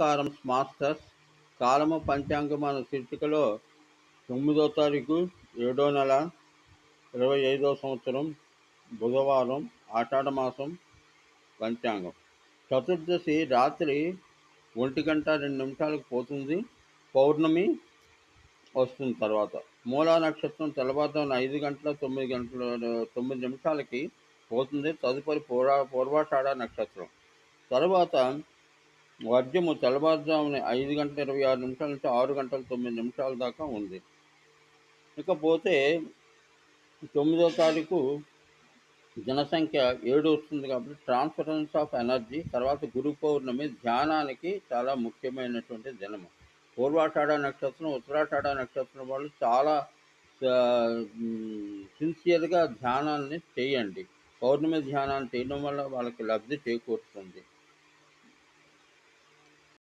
నమస్కారం మాస్టర్స్ కాలము పంచాంగం అనే శీర్షికలో తొమ్మిదో తారీఖు ఏడో నెల ఇరవై ఐదో సంవత్సరం బుధవారం ఆషాఢ మాసం పంచాంగం. చతుర్దశి రాత్రి ఒంటి గంట రెండు నిమిషాలకు పోతుంది. పౌర్ణమి వస్తుంది తర్వాత. మూలా నక్షత్రం తెల్లవారుజామున ఐదు గంటల తొమ్మిది గంటల తొమ్మిది నిమిషాలకి పోతుంది. తదుపరి పూర్వ పూర్వాషాఢ నక్షత్రం. తర్వాత వర్జము తెల్లవారుజామున ఐదు గంటల ఇరవై ఆరు నిమిషాల నుంచి ఆరు గంటల తొమ్మిది నిమిషాల దాకా ఉంది. ఇకపోతే తొమ్మిదో తారీఖు జనసంఖ్య ఏడు వస్తుంది కాబట్టి ట్రాన్స్ఫరెన్స్ ఆఫ్ ఎనర్జీ తర్వాత గురు పౌర్ణమి ధ్యానానికి చాలా ముఖ్యమైనటువంటి దినము. పూర్వాషాఢ నక్షత్రం ఉత్తరాషాఢ నక్షత్రం వాళ్ళు చాలా సిన్సియర్గా ధ్యానాన్ని చేయండి. పౌర్ణమి ధ్యానాన్ని చేయడం వల్ల వాళ్ళకి లబ్ధి చేకూరుతుంది.